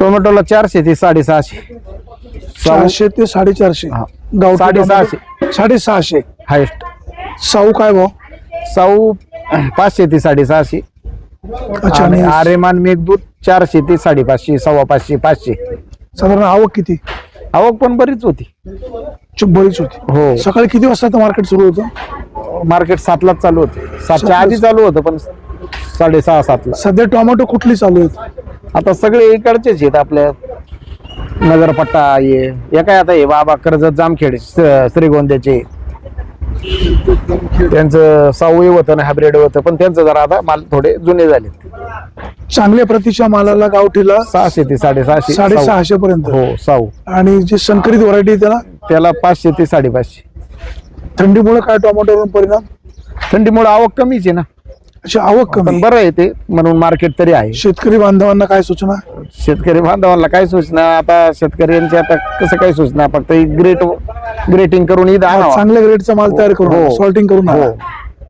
टोमॅटोला चारशे ते साडेसहाशे. चारशे ते साडेचारशे. हा. गावठी साडेसहाशे. टोमॅटो साडेसहाशे. हायस्ट. साऊ काय भाव? साऊ पाचशे ते साडेसहाशे. अच्छा आणि आणि आरेमान मेघदूत चारशे ते साडेपाचशे सव्वा पाचशे पाचशे. साधारण आवक किती? आवक पण बरीच होती. च- बरीच होती. हो. सकाळी किती वाजता मार्केट सुरू होतं? मार्केट सातलाच चालू होते. सातच्या. आधी चालू होतं पण साडेसहा सातला. सध्या टोमॅटो कुठली चालू आहेत? आता सगळे इकडचेच आहेत आपल्या. नगरपट्टा ये या काय आता हे बाबा कर्जत जामखेड स- श्रीगोंद्याचे. त्यांचं सावळी होतं ना हायब्रिड होतं पण त्यांचं जरा आता माल थोडे जुने झाले चांगल्या प्रतीच्या मालाला गावठीला सहाशे ते साडेसहाशे साऊ. साडेसहाशे पर्यंत. हो साऊ आणि जी संकरित व्हरायटी त्याला? त्याला पाचशे ते साडेपाचशे. थंडीमुळे काय टोमॅटोवर परिणाम? थंडीमुळे आवक कमीच आहे ना. अशी आवक पण कमी बरं आहे ते म्हणून मार्केट तरी आहे शेतकरी बांधवांना काय सूचना शेतकरी बांधवांना काय सूचना आता शेतकऱ्यांची आता कसं काय सूचना फक्त ग्रेट ग्रेटिंग करून आणावं. चांगल्या ग्रेडचा माल तयार करून हो. सॉल्टिंग करून हो. आणा.